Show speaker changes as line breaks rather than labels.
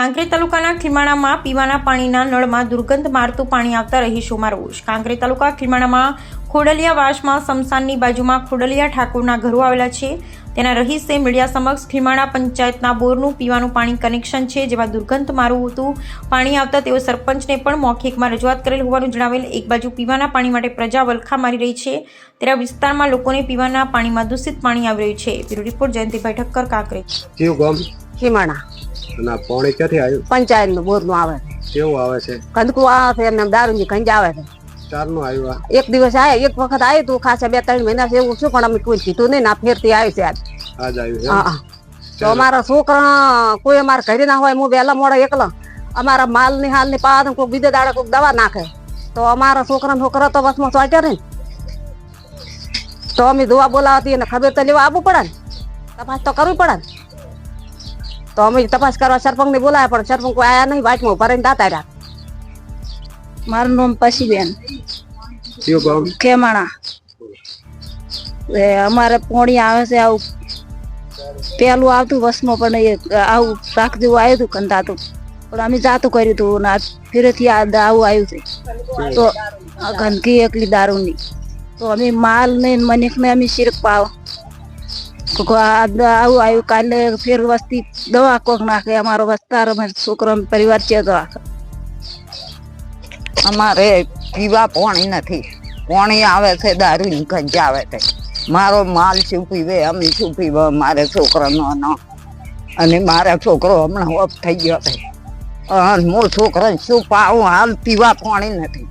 કાંકરેજ તાલુકાના ખીમાણામાં પીવાના પાણીના નળમાં દુર્ગંધ મારતું પાણી આવતા રહીશોમાં રોષ. કાંકરેજ તાલુકા ખીમાણામાં ખોડલિયા વાસમાં સમસાનની બાજુમાં ખોડલિયા ઠાકોરના ઘરો આવેલા છે. તેના રહીશે મીડિયા સમક્ષ ખીમાણા પંચાયતના બોરનું પીવાનું પાણી કનેક્શન છે જેમાં દુર્ગંધ મારું હતું. પાણી આવતા તેઓ સરપંચને પણ મૌખિકમાં રજૂઆત કરેલ હોવાનું જણાવેલ એક બાજુ પીવાના પાણી માટે પ્રજા વલખા મારી રહી છે. ત્યારે વિસ્તારમાં લોકોને પીવાના પાણીમાં દૂષિત પાણી આવી રહ્યું છે. Bureau report Jayantibhai Thakkar Kankrej.
Khimana.
અને પાણી ક્યાંથી આવ્યું?
પંચાયતનું બોરનું આવે
કેવું આવે છે?
કંદકુ આવે છે એમને દારૂની ગંજ આવે છે.
ચારનું આવ્યું આ?
એક દિવસ આવે એક વખત આવ્યું તું ખાસા બે ત્રણ મહિના એવું શું પણ અમે કોઈ કીધું નહીં ના ફેરથી આવી છે આજ.
આજ આવ્યું
હા તો અમારા છોકરા કોઈ અમારા ઘરે ના હોય હું વહેલા મોડા એકલા. અમારા માલની હાલની પાદ કોઈ બીજે દાડે કોઈ દવા નાખે. તો અમારા છોકરા છોકરા તો બસમાં ચોટ્યા ને તો અમે દવા બોલાવતી અને ખબર તો લેવા આવવું પડે ને. તપાસ તો કરવી પડે ને. તો અમે તપાસ કરવા સરપંચ ને બોલાવ્યા પણ સરપંચ કોઈ આયા નહીં વાટમાં ઊભા રહીને દાતા રહ્યા
મારું નામ પસીબેન. ખેમાણા. અમારે પોણી આવે છે આવું. પેલું આવતું બસમાં પણ એ આવું શાક જેવું આવ્યું હતું કંધાતું. પણ અમે જાતું કર્યું હતું ને આ ફેરેથી આ આવું આવ્યું છે. તો ગંદકી એકલી દારૂની. તો અમે માલ ને મનિક ને અમે શીરક પાવ આવું આવ્યું કાલે ફેર વસ્તી દવા કોક નાખે, અમારો વસ્તાર, અમે છોકરો પરિવાર છે દવા
અમારે પીવા પાણી નથી. પાણી આવે છે દારૂની ગંજ આવે છે. મારો માલ શું પીવે, અમે શું પીવે, મારે છોકરાનો નો અને મારા છોકરો હમણાં ઓફ થઈ ગયો છે. હું છોકરાને શું પાવું, હાલ પીવા પાણી નથી.